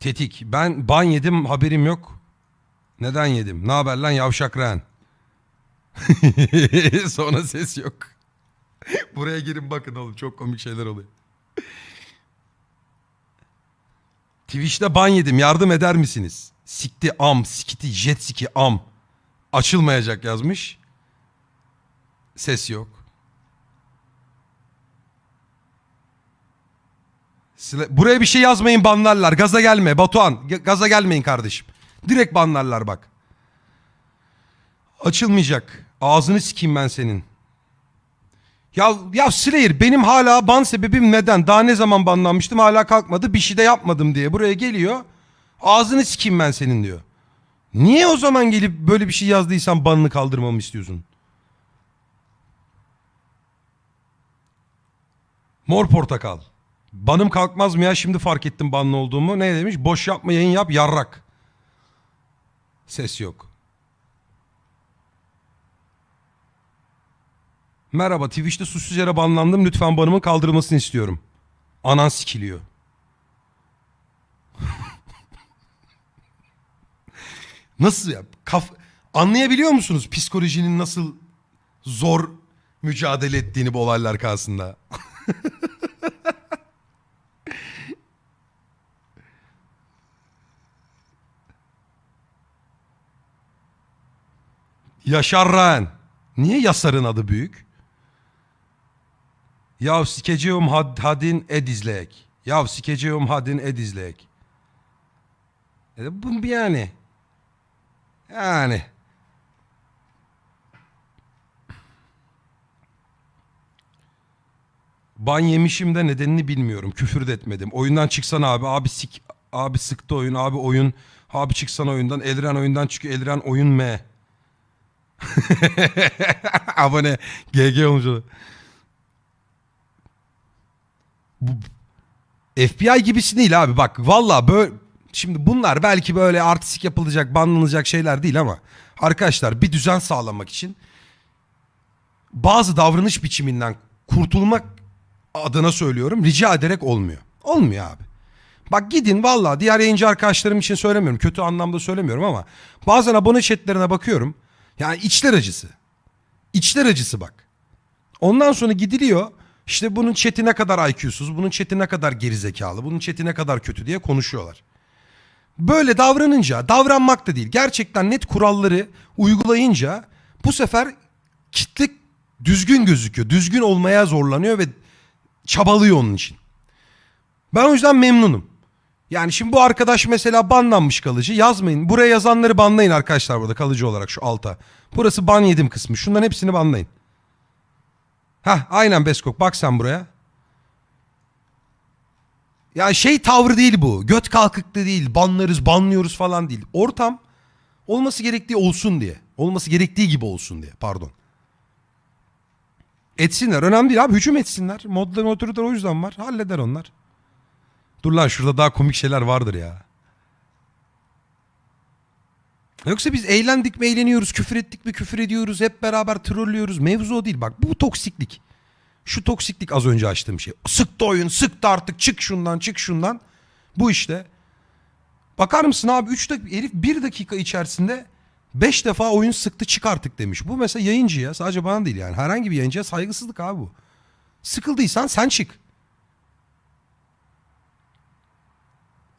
Tetik. Ben ban yedim haberim yok. Neden yedim? Ne haber lan yavşak ren? Sonra ses yok. Buraya girin bakın oğlum çok komik şeyler oluyor. Twitch'te ban yedim yardım eder misiniz? Sikti am, sikiti, jet siki am. Açılmayacak yazmış. Ses yok. Buraya bir şey yazmayın banlarlar. Gaza gelme Batuhan. Gaza gelmeyin kardeşim. Direkt banlarlar bak. Açılmayacak. Ağzını sikeyim ben senin. Ya ya Slayer benim hala ban sebebim neden? Daha ne zaman banlanmıştım hala kalkmadı. Bir şey de yapmadım diye. Buraya geliyor. Ağzını sikeyim ben senin diyor. Niye o zaman gelip böyle bir şey yazdıysan banını kaldırmamı istiyorsun? Mor portakal. Banım kalkmaz mı ya şimdi fark ettim banlı olduğumu. Ne demiş? Boş yapma yayın yap yarrak. Ses yok. Merhaba Twitch'te suçsuz yere banlandım. Lütfen banımın kaldırılmasını istiyorum. Anan sikiliyor. nasıl ya? Kaf Anlayabiliyor musunuz psikolojinin nasıl zor mücadele ettiğini bu olaylar karşısında? Yaşar Ren. Niye Yasar'ın adı büyük? Yav sikeceğim had, hadin edizleyek. Yav sikeceğim hadin edizleyek. E, bu yani. Yani. Ban yemişim de nedenini bilmiyorum. Küfür de etmedim. Oyundan çıksan abi. Abi sik. Abi sıktı oyun. Abi oyun. Abi çıksan oyundan. Elren oyundan çıkıyor. Elren oyun M. Abone. GG olmuş. Bu, FBI gibisi değil abi bak valla böyle şimdi bunlar belki böyle artistik yapılacak banlanacak şeyler değil ama arkadaşlar bir düzen sağlamak için bazı davranış biçiminden kurtulmak adına söylüyorum rica ederek olmuyor. Olmuyor abi. Bak gidin valla diğer yayıncı arkadaşlarım için söylemiyorum. Kötü anlamda söylemiyorum ama bazen abone chatlerine bakıyorum. Yani içler acısı. İçler acısı bak. Ondan sonra gidiliyor. İşte bunun chat'i ne kadar IQ'suz, bunun chat'i ne kadar gerizekalı, bunun chat'i ne kadar kötü diye konuşuyorlar. Böyle davranınca, davranmak da değil, gerçekten net kuralları uygulayınca bu sefer kitle düzgün gözüküyor. Düzgün olmaya zorlanıyor ve çabalıyor onun için. Ben o yüzden memnunum. Yani şimdi bu arkadaş mesela banlanmış kalıcı yazmayın. Buraya yazanları banlayın arkadaşlar burada kalıcı olarak şu alta. Burası ban yedim kısmı. Şunların hepsini banlayın. Hah aynen Beskok bak sen buraya. Ya şey tavrı değil bu. Göt kalkıklı değil. Banlarız banlıyoruz falan değil. Ortam olması gerektiği olsun diye. Olması gerektiği gibi olsun diye pardon. Etsinler. Önemli değil abi. Hücum etsinler. Modlar otoriter o yüzden var. Halleder onlar. Dur lan şurada daha komik şeyler vardır ya. Yoksa biz eğlendik mi eğleniyoruz, küfür ettik mi küfür ediyoruz, hep beraber trollüyoruz. Mevzu o değil bak bu toksiklik. Şu toksiklik az önce açtığım şey. Sıktı oyun, sıktı artık çık şundan, çık şundan. Bu işte. Bakar mısın abi 3 dakika, herif 1 dakika içerisinde 5 defa oyun sıktı çık artık demiş. Bu mesela yayıncıya sadece bana değil yani herhangi bir yayıncıya saygısızlık abi bu. Sıkıldıysan sen çık.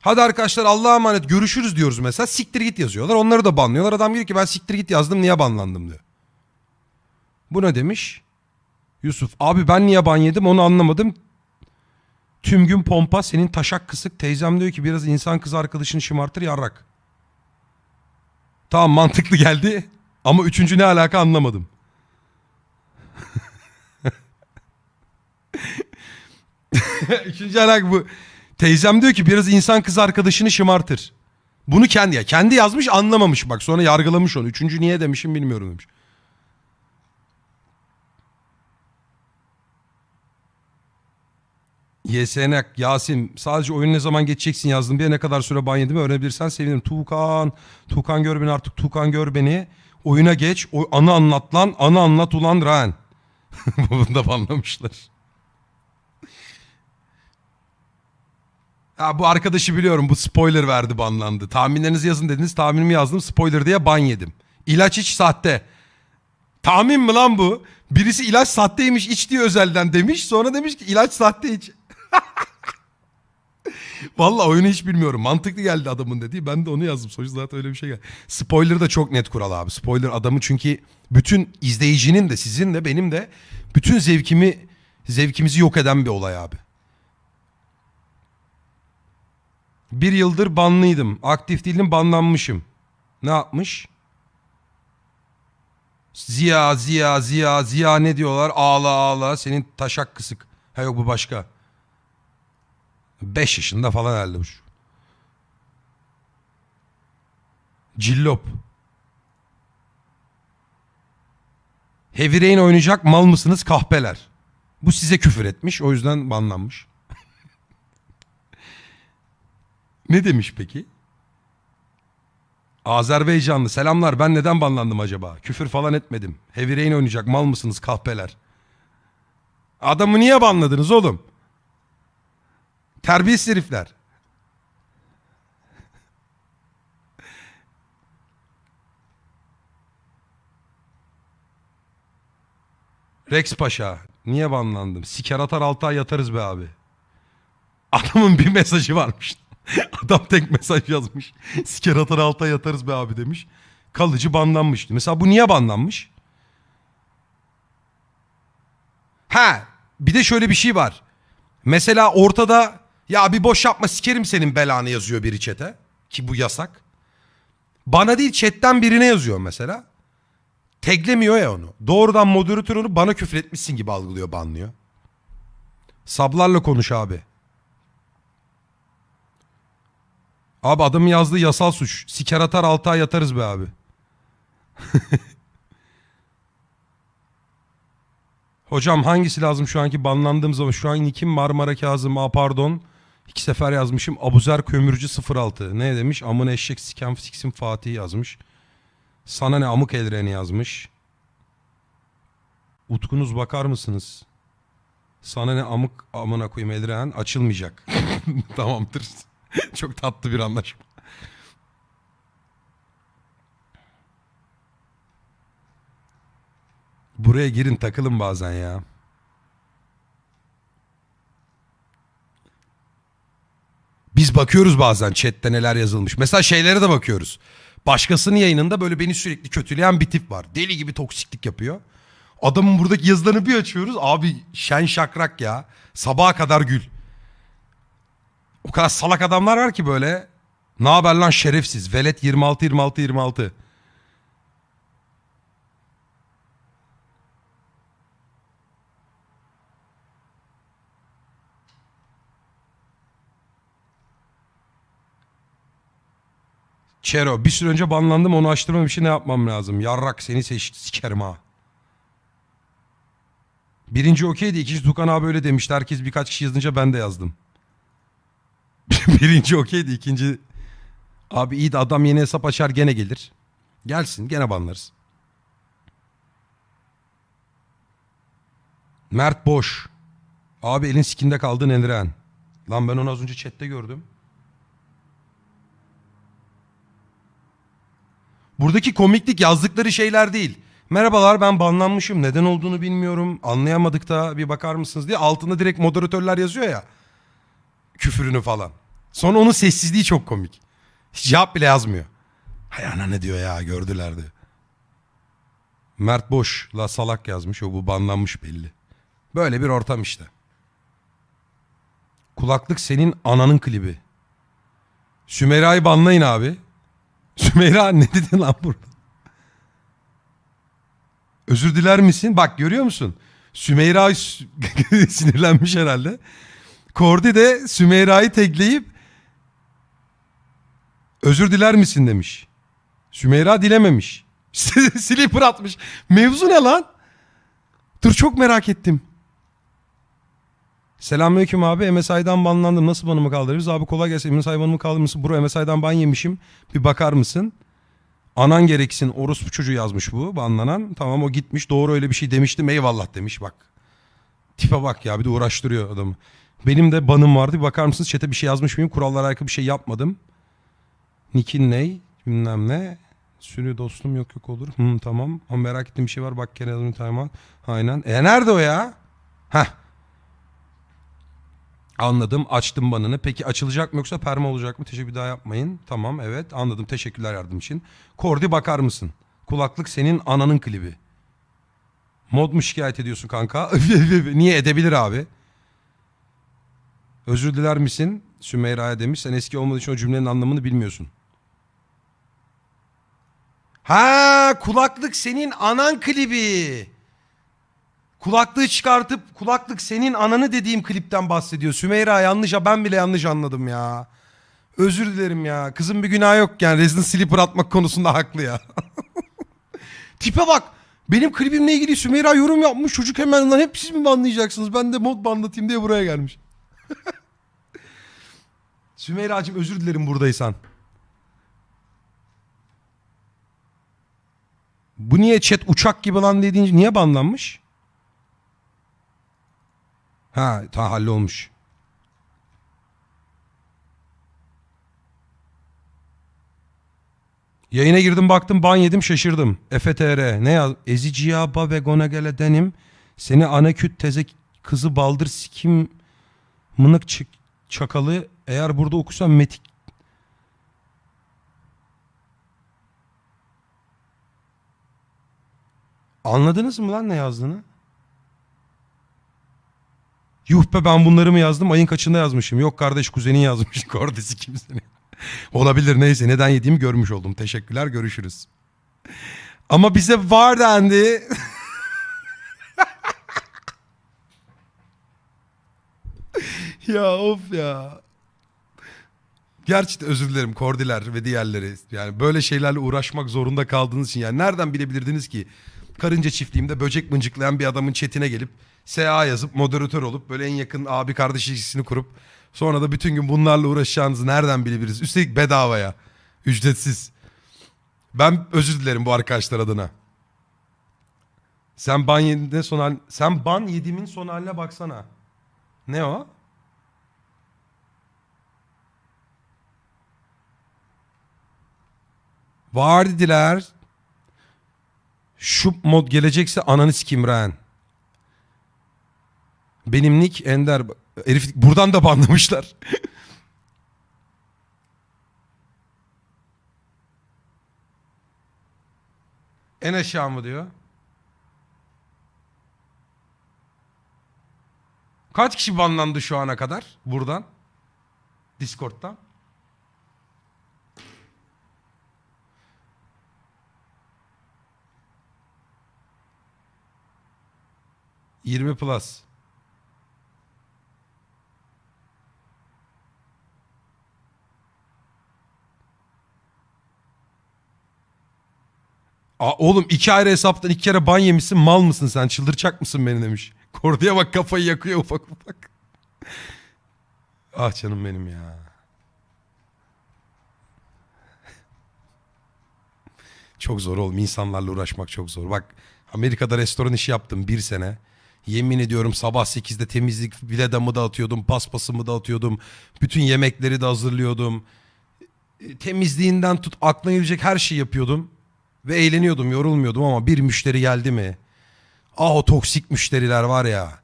Hadi arkadaşlar Allah'a emanet görüşürüz diyoruz mesela. Siktir git yazıyorlar. Onları da banlıyorlar. Adam diyor ki ben siktir git yazdım niye banlandım diyor. Bu ne demiş? Yusuf abi ben niye ban yedim onu anlamadım. Tüm gün pompa senin taşak kısık. Teyzem diyor ki biraz insan kız arkadaşını şımartır yarrak. Tamam mantıklı geldi. Ama üçüncü ne alaka anlamadım. üçüncü alaka bu. Teyzem diyor ki biraz insan kız arkadaşını şımartır. Bunu kendi ya kendi yazmış anlamamış bak sonra yargılamış onu. Üçüncü niye demişim bilmiyorum demiş. YSN Yasin sadece oyun ne zaman geçeceksin yazdım diye ne kadar süre ban yedim öğrenebilirsen sevinirim. Tuğkan, Tuğkan gör beni artık Tuğkan gör beni. Oyuna geç, o, anı anlat lan, anı anlat ulan Ren. Bunu da banlamışlar. Ha, bu arkadaşı biliyorum bu spoiler verdi banlandı. Tahminlerinizi yazın dediniz tahminimi yazdım spoiler diye ban yedim. İlaç iç sahte. Tahmin mi lan bu? Birisi ilaç sahteymiş iç diye özelden demiş. Sonra demiş ki ilaç sahte iç. Valla oyunu hiç bilmiyorum. Mantıklı geldi adamın dediği. Ben de onu yazdım. Sonuçta zaten öyle bir şey geldi. Spoiler da çok net kural abi. Spoiler adamı çünkü bütün izleyicinin de sizin de benim de bütün zevkimi zevkimizi yok eden bir olay abi. Bir yıldır banlıydım. Aktif değildim banlanmışım. Ne yapmış? Ziya, Ziya, Ziya, Ziya ne diyorlar? Ağla ağla senin taşak kısık. Ha yok bu başka. 5 yaşında falan herhalde bu. Cillop. Heavy Rain oynayacak mal mısınız kahpeler. Bu size küfür etmiş o yüzden banlanmış. Ne demiş peki? Azerbaycanlı selamlar ben neden banlandım acaba? Küfür falan etmedim. Heavy Rain oynayacak mal mısınız kahpeler? Adamı niye banladınız oğlum? Terbiyesiz herifler. Rex Paşa. Niye banlandım? Siker atar altı ay yatarız be abi. Adamın bir mesajı varmış. Adam tek mesaj yazmış. Siker atar altı ay yatarız be abi demiş. Kalıcı banlanmış. Mesela bu niye banlanmış? Ha bir de şöyle bir şey var. Mesela ortada ya bir boş yapma sikerim senin belanı yazıyor biri çete. Ki bu yasak. Bana değil chatten birine yazıyor mesela. Teglemiyor ya onu. Doğrudan moderatör onu bana küfür etmişsin gibi algılıyor banlıyor. Sablarla konuş abi. Abi adamın yazdığı yasal suç. Siker atar altı ay yatarız be abi. Hocam hangisi lazım şu anki banlandığım zaman? Şu an kim Marmara Kazım? Aa pardon. İki sefer yazmışım. Abuzer Kömürcü 06. Ne demiş? Amına eşek sikem siksim Fatih yazmış. Sana ne amık elreni yazmış. Utkunuz bakar mısınız? Sana ne amık amına koyayım eldiren açılmayacak. Tamamdır. Çok tatlı bir anlaşma. Buraya girin takılın bazen ya. Biz bakıyoruz bazen chatte neler yazılmış. Mesela şeylere de bakıyoruz. Başkasının yayınında böyle beni sürekli kötüleyen bir tip var. Deli gibi toksiklik yapıyor. Adamın buradaki yazılarını bir açıyoruz. Abi şen şakrak ya. Sabaha kadar gül. O kadar salak adamlar var ki böyle. Ne haber lan şerefsiz. Velet 26 26 26. Çero bir süre önce banlandım onu açtırmam için ne yapmam lazım? Yarrak seni seç sikerim ha. Birinci okeydi ikinci Tukan abi öyle demişti. Herkes birkaç kişi yazınca ben de yazdım. Birinci okeydi ikinci... Abi iyi de adam yeni hesap açar gene gelir. Gelsin gene banlarız. Mert Boş. Abi elin sikinde kaldın Endiren. Lan ben onu az önce chatte gördüm. Buradaki komiklik yazdıkları şeyler değil. Merhabalar ben banlanmışım neden olduğunu bilmiyorum anlayamadık da bir bakar mısınız diye altında direkt moderatörler yazıyor ya. Küfürünü falan. Sonra onun sessizliği çok komik. Hiç cevap bile yazmıyor. Hay ana ne diyor ya gördüler de. Mert Boş la salak yazmış o bu banlanmış belli. Böyle bir ortam işte. Kulaklık senin ananın klibi. Sümera'yı banlayın abi. Sümeyra ne dedin lan burada? Özür diler misin? Bak görüyor musun? Sümeyra sinirlenmiş herhalde. Kordi de Sümeyra'yı tekleyip özür diler misin demiş. Sümeyra dilememiş. Slipper atmış. Mevzu ne lan? Dur çok merak ettim. Selamünaleyküm abi. MSI'dan banlandım. Nasıl banımı kaldırırız? Abi kolay gelsin. MSI banımı kaldırır mısın? Bro MSI'dan ban yemişim. Bir bakar mısın? Anan gereksin. Orospu çocuğu yazmış bu banlanan. Tamam o gitmiş. Doğru öyle bir şey demiştim. Eyvallah demiş bak. Tipe bak ya bir de uğraştırıyor adamı. Benim de banım vardı. Bir bakar mısınız chat'e bir şey yazmış mıyım? Kurallara aykırı bir şey yapmadım. Nick'in ney? Bilmem ne. Sürü dostum yok yok olur. Hı, tamam. Ama merak ettiğim bir şey var. Bak yazmış tamam. Aynen. E nerede o ya? Heh. Anladım. Açtım banını. Peki açılacak mı yoksa perma olacak mı? Teşekkür daha yapmayın. Tamam evet anladım. Teşekkürler yardım için. Kordi bakar mısın? Kulaklık senin ananın klibi. Mod mu şikayet ediyorsun kanka? Niye edebilir abi? Özür diler misin? Sümeyra'ya demiş. Sen eski olmadığı için o cümlenin anlamını bilmiyorsun. Ha kulaklık senin anan klibi. Kulaklığı çıkartıp kulaklık senin ananı dediğim klipten bahsediyor. Sümeyra yanlış ben bile yanlış anladım ya. Özür dilerim ya. Kızın bir günah yok yani. Resident Sleeper atmak konusunda haklı ya. Tipe bak. Benim klibimle ilgili Sümeyra yorum yapmış. Çocuk hemen lan hep siz mi banlayacaksınız? Ben de mod banlatayım diye buraya gelmiş. Sümeyra'cığım özür dilerim buradaysan. Bu niye chat uçak gibi lan dediğince niye banlanmış? Ha ta hallolmuş. Yayına girdim baktım ban yedim şaşırdım. EFTR ne yaz? Eziciya ba ve gonagele denim. Seni ana küt teze kızı baldır sikim mınık çık çakalı eğer burada okusam metik Anladınız mı lan ne yazdığını? Yuh be ben bunları mı yazdım? Ayın kaçında yazmışım? Yok kardeş kuzenin yazmış. Kordesi kimsenin. Olabilir neyse neden yediğimi görmüş oldum. Teşekkürler görüşürüz. Ama bize var dendi. ya of ya. Gerçekten özür dilerim Kordiler ve diğerleri. Yani böyle şeylerle uğraşmak zorunda kaldığınız için. Yani nereden bilebilirdiniz ki? Karınca çiftliğimde böcek mıncıklayan bir adamın chatine gelip SA yazıp moderatör olup böyle en yakın abi kardeş ilişkisini kurup sonra da bütün gün bunlarla uğraşacağınızı nereden bilebiliriz? Üstelik bedavaya. Ücretsiz. Ben özür dilerim bu arkadaşlar adına. Sen ban yediğinde son hal... Sen ban yediğimin son haline baksana. Ne o? Var dediler. Şu mod gelecekse ananı sikeyim Ren. Benim nick Ender. Herif buradan da banlamışlar. en aşağı mı diyor? Kaç kişi banlandı şu ana kadar buradan? Discord'dan? Yirmi plus. Aa, oğlum iki ayrı hesaptan iki kere ban yemişsin mal mısın sen çıldıracak mısın beni demiş. Kordiye bak kafayı yakıyor ufak ufak. ah canım benim ya. Çok zor oğlum insanlarla uğraşmak çok zor. Bak Amerika'da restoran işi yaptım bir sene. Yemin ediyorum sabah 8'de temizlik biledamı da atıyordum, paspasımı da atıyordum. Bütün yemekleri de hazırlıyordum. E, Temizliğinden tut aklına gelecek her şeyi yapıyordum. Ve eğleniyordum, yorulmuyordum ama bir müşteri geldi mi? Ah o toksik müşteriler var ya.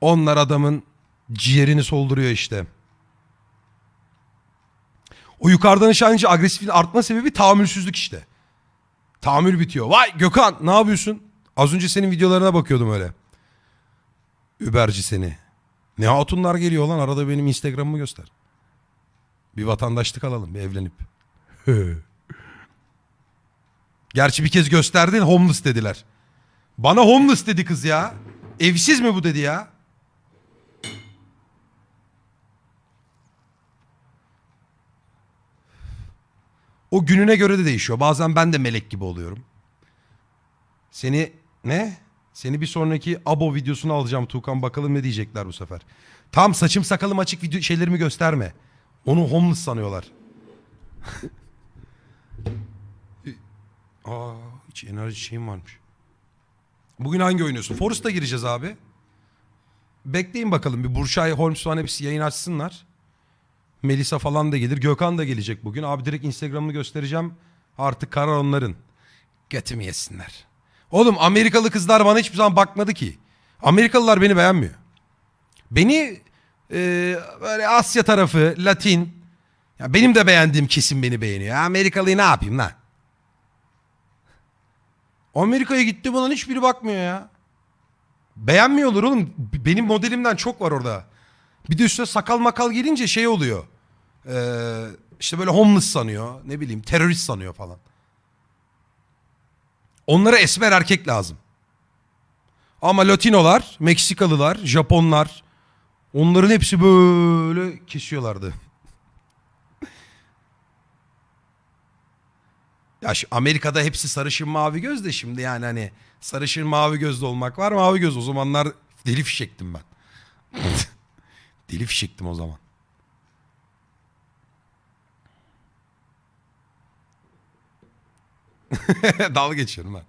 Onlar adamın ciğerini solduruyor işte. O yukarıdan aşağı agresifliğin artma sebebi tahammülsüzlük işte. Tahammül bitiyor. Vay Gökhan ne yapıyorsun? Az önce senin videolarına bakıyordum öyle. Überci seni. Ne hatunlar geliyor lan arada benim Instagram'ımı göster. Bir vatandaşlık alalım bir evlenip. Gerçi bir kez gösterdin homeless dediler. Bana homeless dedi kız ya. Evsiz mi bu dedi ya. O gününe göre de değişiyor. Bazen ben de melek gibi oluyorum. Seni ne? Seni bir sonraki abo videosunu alacağım Tuğkan bakalım ne diyecekler bu sefer. Tam saçım sakalım açık video şeylerimi gösterme. Onu homeless sanıyorlar. Aa, hiç enerji şeyim varmış. Bugün hangi oynuyorsun? Forest'a gireceğiz abi. bekleyin bakalım bir Burçay Holmes falan hepsi yayın açsınlar. Melisa falan da gelir. Gökhan da gelecek bugün. Abi direkt Instagram'ını göstereceğim. Artık karar onların. Götümü yesinler. Oğlum Amerikalı kızlar bana hiçbir zaman bakmadı ki. Amerikalılar beni beğenmiyor. Beni e, böyle Asya tarafı, Latin. Ya benim de beğendiğim kesim beni beğeniyor. Amerikalıyı ne yapayım lan? Amerika'ya gitti bana hiçbiri bakmıyor ya. Beğenmiyorlar oğlum. Benim modelimden çok var orada. Bir de üstüne sakal makal gelince şey oluyor. Ee, işte böyle homeless sanıyor. Ne bileyim terörist sanıyor falan. Onlara esmer erkek lazım. Ama Latinolar, Meksikalılar, Japonlar onların hepsi böyle kesiyorlardı. Ya şu Amerika'da hepsi sarışın mavi göz de şimdi yani hani sarışın mavi gözlü olmak var mavi göz. O zamanlar deli fişektim ben. deli fişektim o zaman. Dalga geçiyorum ben.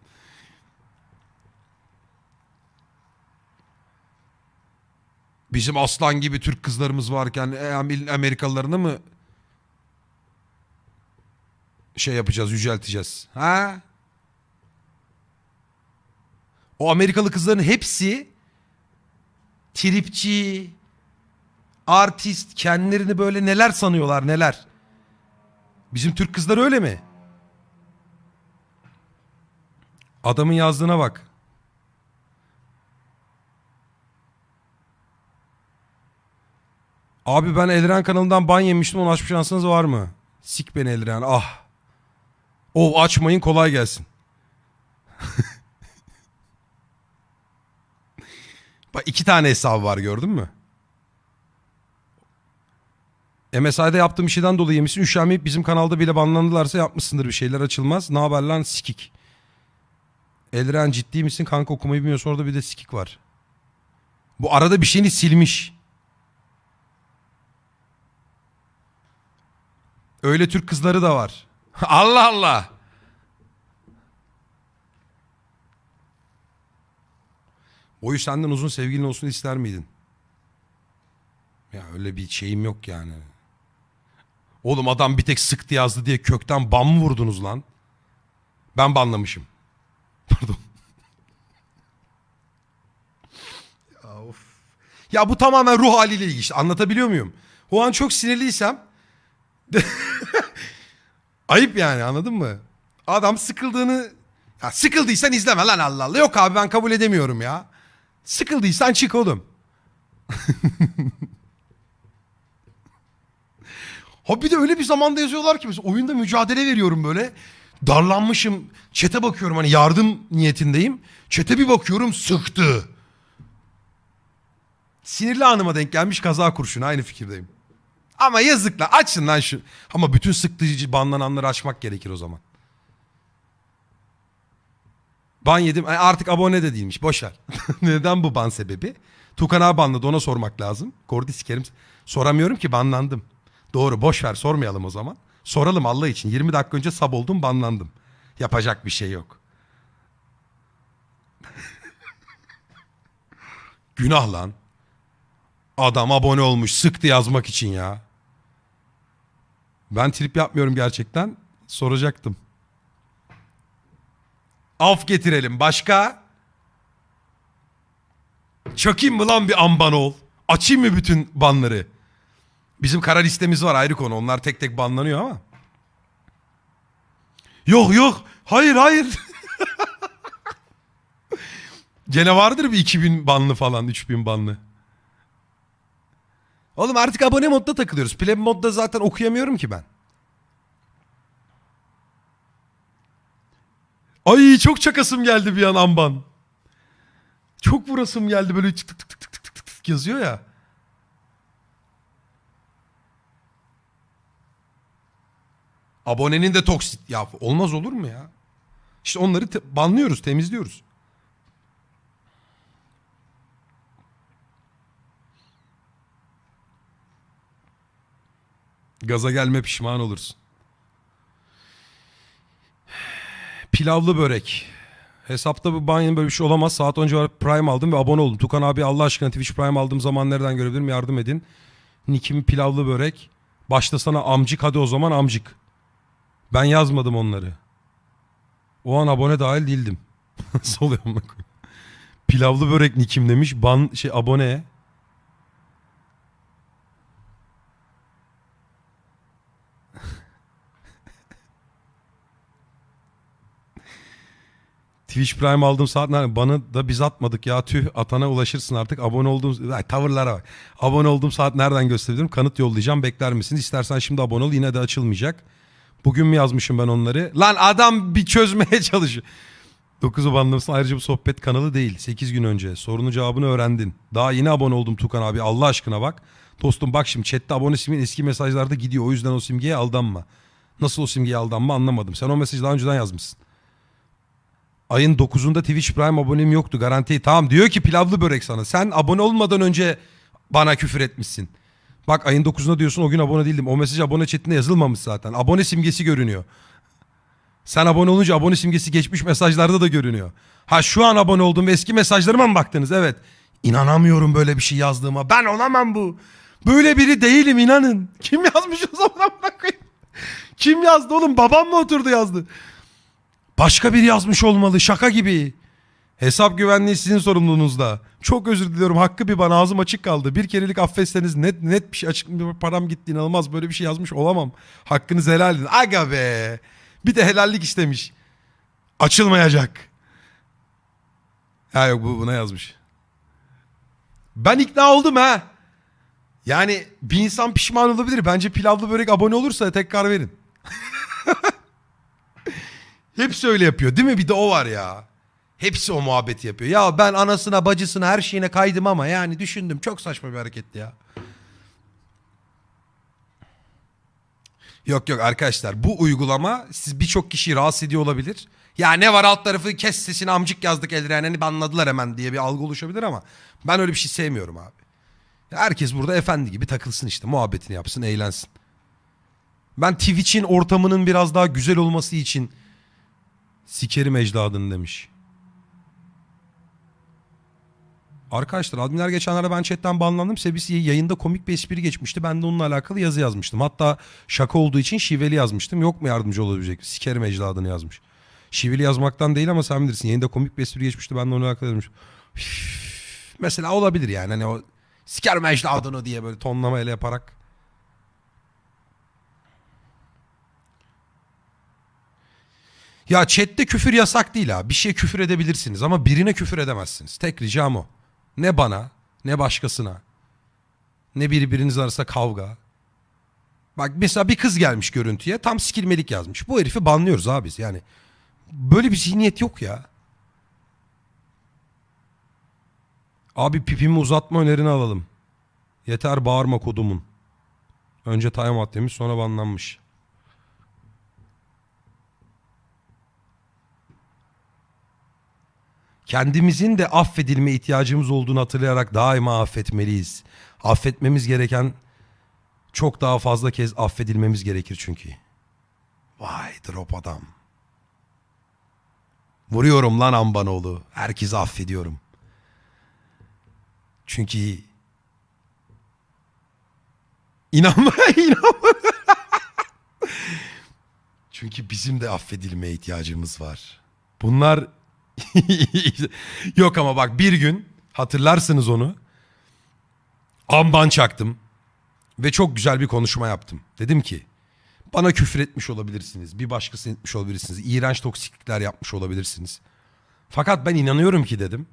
Bizim aslan gibi Türk kızlarımız varken e, Am- Amerikalılarını mı şey yapacağız, yücelteceğiz? Ha? O Amerikalı kızların hepsi tripçi, artist, kendilerini böyle neler sanıyorlar neler. Bizim Türk kızları öyle mi? Adamın yazdığına bak. Abi ben Elren kanalından ban yemiştim onu açma şansınız var mı? Sik beni Elren ah. O açmayın kolay gelsin. Bak iki tane hesabı var gördün mü? MSI'de yaptığım bir şeyden dolayı yemişsin. Üşenmeyip bizim kanalda bile banlandılarsa yapmışsındır bir şeyler açılmaz. Ne haber lan sikik. Elren ciddi misin kanka okumayı bilmiyorsun orada bir de sikik var. Bu arada bir şeyini silmiş. Öyle Türk kızları da var. Allah Allah. Boyu senden uzun sevgilin olsun ister miydin? Ya öyle bir şeyim yok yani. Oğlum adam bir tek sıktı yazdı diye kökten ban mı vurdunuz lan? Ben banlamışım. Pardon. ya of. Ya bu tamamen ruh haliyle ilgili işte. Anlatabiliyor muyum? O an çok sinirliysem ayıp yani anladın mı? Adam sıkıldığını ya sıkıldıysan izleme lan Allah Allah. Yok abi ben kabul edemiyorum ya. Sıkıldıysan çık oğlum. Ha bir de öyle bir zamanda yazıyorlar ki mesela oyunda mücadele veriyorum böyle. Darlanmışım. Çete bakıyorum hani yardım niyetindeyim. Çete bir bakıyorum sıktı. Sinirli anıma denk gelmiş kaza kurşunu aynı fikirdeyim. Ama yazıkla açın lan şu. Ama bütün sıktıcı banlananları açmak gerekir o zaman. Ban yedim. Ay, Artık abone de değilmiş. Boş ver. Neden bu ban sebebi? Tukan abi banladı ona sormak lazım. Kordi sikerim. Soramıyorum ki banlandım. Doğru boş ver sormayalım o zaman. Soralım Allah için. 20 dakika önce sab oldum banlandım. Yapacak bir şey yok. Günah lan. Adam abone olmuş sıktı yazmak için ya. Ben trip yapmıyorum gerçekten. Soracaktım. Af getirelim. Başka? Çakayım mı lan bir amban ol? Açayım mı bütün banları? Bizim kara listemiz var ayrı konu. Onlar tek tek banlanıyor ama. Yok yok. Hayır hayır. Gene vardır bir 2000 banlı falan 3000 banlı. Oğlum artık abone modda takılıyoruz. Pleb modda zaten okuyamıyorum ki ben. Ay çok çakasım geldi bir an amban. Çok vurasım geldi böyle tık tık tık tık tık tık yazıyor ya. Abonenin de toksit. Ya olmaz olur mu ya? İşte onları te- banlıyoruz, temizliyoruz. Gaza gelme pişman olursun. Pilavlı börek. Hesapta bu banyanın böyle bir şey olamaz. Saat önce var Prime aldım ve abone oldum. Tukan abi Allah aşkına Twitch Prime aldığım zaman nereden görebilirim yardım edin. Nick'im pilavlı börek. Başta sana amcık hadi o zaman amcık. Ben yazmadım onları. O an abone dahil değildim. Nasıl oluyor? Pilavlı börek nick'im demiş. Ban şey abone. Twitch Prime aldığım saat nerede? Bana da biz atmadık ya tüh atana ulaşırsın artık abone olduğum Ay, tavırlara bak. Abone olduğum saat nereden gösterebilirim? Kanıt yollayacağım bekler misin? İstersen şimdi abone ol yine de açılmayacak. Bugün mü yazmışım ben onları? Lan adam bir çözmeye çalışıyor. 9'u banlamışsın ayrıca bu sohbet kanalı değil. 8 gün önce sorunun cevabını öğrendin. Daha yeni abone oldum Tukan abi Allah aşkına bak. Dostum bak şimdi chatte abone ismin eski mesajlarda gidiyor. O yüzden o simgeye aldanma. Nasıl o simgeye aldanma anlamadım. Sen o mesajı daha önceden yazmışsın. Ayın 9'unda Twitch Prime abonem yoktu garanti. Tamam diyor ki pilavlı börek sana. Sen abone olmadan önce bana küfür etmişsin. Bak ayın 9'unda diyorsun o gün abone değildim. O mesaj abone chatinde yazılmamış zaten. Abone simgesi görünüyor. Sen abone olunca abone simgesi geçmiş mesajlarda da görünüyor. Ha şu an abone oldum ve eski mesajlarıma mı baktınız? Evet. İnanamıyorum böyle bir şey yazdığıma. Ben olamam bu. Böyle biri değilim inanın. Kim yazmış o zaman amına koyayım? Kim yazdı oğlum? Babam mı oturdu yazdı? Başka biri yazmış olmalı şaka gibi. Hesap güvenliği sizin sorumluluğunuzda. Çok özür diliyorum hakkı bir bana ağzım açık kaldı. Bir kerelik affetseniz net net bir şey açık param gitti inanılmaz böyle bir şey yazmış olamam. Hakkınızı helal edin. Aga be. Bir de helallik istemiş. Açılmayacak. Ha yok bu buna yazmış. Ben ikna oldum ha. Yani bir insan pişman olabilir. Bence pilavlı börek abone olursa tekrar verin. Hepsi öyle yapıyor değil mi? Bir de o var ya. Hepsi o muhabbeti yapıyor. Ya ben anasına bacısına her şeyine kaydım ama yani düşündüm. Çok saçma bir hareketti ya. Yok yok arkadaşlar bu uygulama siz birçok kişiyi rahatsız ediyor olabilir. Ya ne var alt tarafı kes sesini amcık yazdık eldireneni banladılar hemen diye bir algı oluşabilir ama ben öyle bir şey sevmiyorum abi. Herkes burada efendi gibi takılsın işte muhabbetini yapsın eğlensin. Ben Twitch'in ortamının biraz daha güzel olması için sikerim ecdadını demiş. Arkadaşlar adminler geçenlerde ben chatten banlandım. Sebisi yayında komik bir espri geçmişti. Ben de onunla alakalı yazı yazmıştım. Hatta şaka olduğu için şiveli yazmıştım. Yok mu yardımcı olabilecek? Sikerim ecdadını yazmış. Şiveli yazmaktan değil ama sen bilirsin. Yayında komik bir espri geçmişti. Ben de onunla alakalı yazmıştım. Mesela olabilir yani. Hani o sikerim ecdadını diye böyle tonlamayla yaparak. Ya chatte küfür yasak değil ha. Bir şey küfür edebilirsiniz ama birine küfür edemezsiniz. Tek ricam o. Ne bana, ne başkasına. Ne birbiriniz arasında kavga. Bak mesela bir kız gelmiş görüntüye tam sikilmelik yazmış. Bu herifi banlıyoruz abi yani. Böyle bir zihniyet yok ya. Abi pipimi uzatma önerini alalım. Yeter bağırma kodumun. Önce timeout demiş sonra banlanmış. Kendimizin de affedilme ihtiyacımız olduğunu hatırlayarak daima affetmeliyiz. Affetmemiz gereken çok daha fazla kez affedilmemiz gerekir çünkü. Vay drop adam. Vuruyorum lan ambanoğlu. Herkesi affediyorum. Çünkü inanma inanma. Çünkü bizim de affedilmeye ihtiyacımız var. Bunlar Yok ama bak bir gün hatırlarsınız onu. Amban çaktım. Ve çok güzel bir konuşma yaptım. Dedim ki bana küfür etmiş olabilirsiniz. Bir başkasını etmiş olabilirsiniz. İğrenç toksiklikler yapmış olabilirsiniz. Fakat ben inanıyorum ki dedim.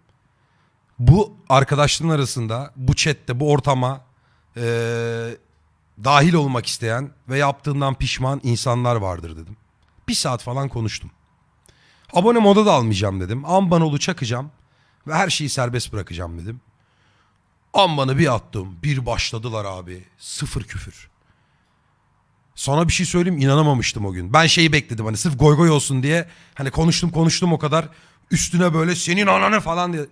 Bu arkadaşların arasında bu chatte bu ortama eee, dahil olmak isteyen ve yaptığından pişman insanlar vardır dedim. Bir saat falan konuştum. Abone moda da almayacağım dedim. Ambanolu çakacağım ve her şeyi serbest bırakacağım dedim. Ambanı bir attım. Bir başladılar abi. Sıfır küfür. Sana bir şey söyleyeyim inanamamıştım o gün. Ben şeyi bekledim hani sırf goy goy olsun diye. Hani konuştum konuştum o kadar. Üstüne böyle senin ananı falan diye.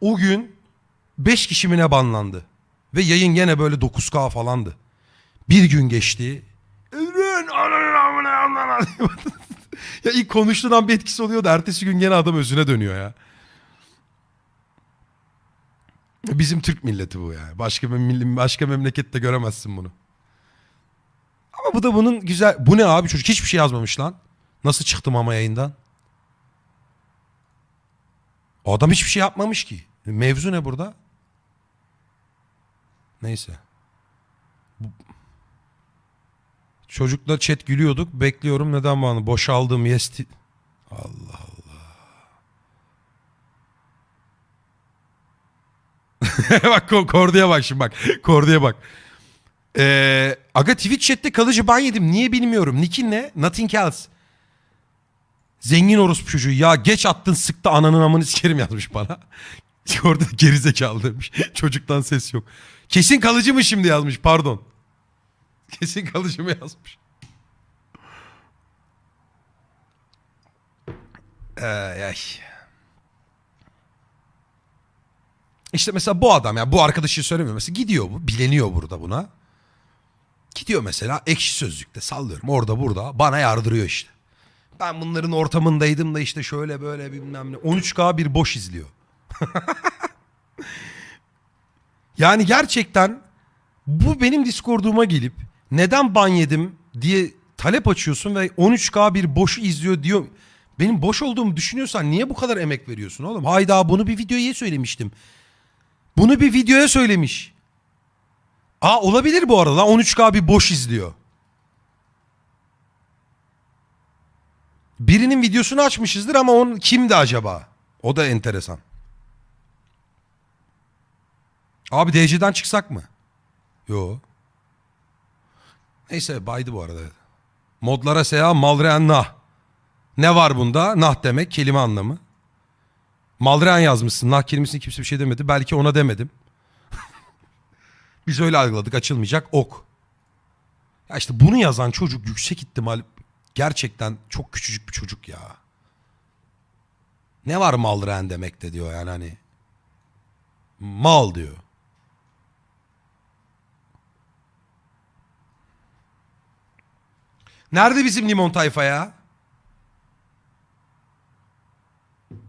O gün 5 kişi mi ne banlandı. Ve yayın gene böyle 9K falandı. Bir gün geçti. Ürün ananı amına amına. Ya ilk konuştuğun an bir etkisi oluyor da ertesi gün gene adam özüne dönüyor ya. Bizim Türk milleti bu ya. Başka bir başka memlekette göremezsin bunu. Ama bu da bunun güzel. Bu ne abi çocuk hiçbir şey yazmamış lan. Nasıl çıktım ama yayından? O adam hiçbir şey yapmamış ki. Mevzu ne burada? Neyse. Çocukla chat gülüyorduk. Bekliyorum neden bana boşaldım yesti. Allah Allah. bak Ko- Kordi'ye bak şimdi bak. Kordi'ye bak. Ee, aga Twitch chat'te kalıcı ban yedim. Niye bilmiyorum. Nick'in ne? Nothing else. Zengin orospu çocuğu. Ya geç attın sıktı ananın amını sikerim yazmış bana. Orada gerizekalı demiş. Çocuktan ses yok. Kesin kalıcı mı şimdi yazmış pardon. Kesin kalıcı mı yazmış. Ay, ay. İşte mesela bu adam ya bu arkadaşı söylemiyor. Mesela gidiyor bu. Bileniyor burada buna. Gidiyor mesela ekşi sözlükte sallıyorum. Orada burada bana yardırıyor işte. Ben bunların ortamındaydım da işte şöyle böyle bilmem ne. 13K bir boş izliyor. yani gerçekten bu benim Discord'uma gelip neden ban yedim diye talep açıyorsun ve 13K bir boşu izliyor diyor. Benim boş olduğumu düşünüyorsan niye bu kadar emek veriyorsun oğlum? Hayda bunu bir videoya söylemiştim. Bunu bir videoya söylemiş. Aa olabilir bu arada. lan. 13K bir boş izliyor. Birinin videosunu açmışızdır ama onun kimdi acaba? O da enteresan. Abi DC'den çıksak mı? Yo. Neyse baydı bu arada. Modlara seha malrean nah. Ne var bunda? Nah demek kelime anlamı. Malrean yazmışsın. Nah kelimesini kimse bir şey demedi. Belki ona demedim. Biz öyle algıladık açılmayacak ok. Ya işte bunu yazan çocuk yüksek ihtimal gerçekten çok küçücük bir çocuk ya. Ne var malren demekte diyor yani hani. Mal diyor. Nerede bizim limon tayfa ya?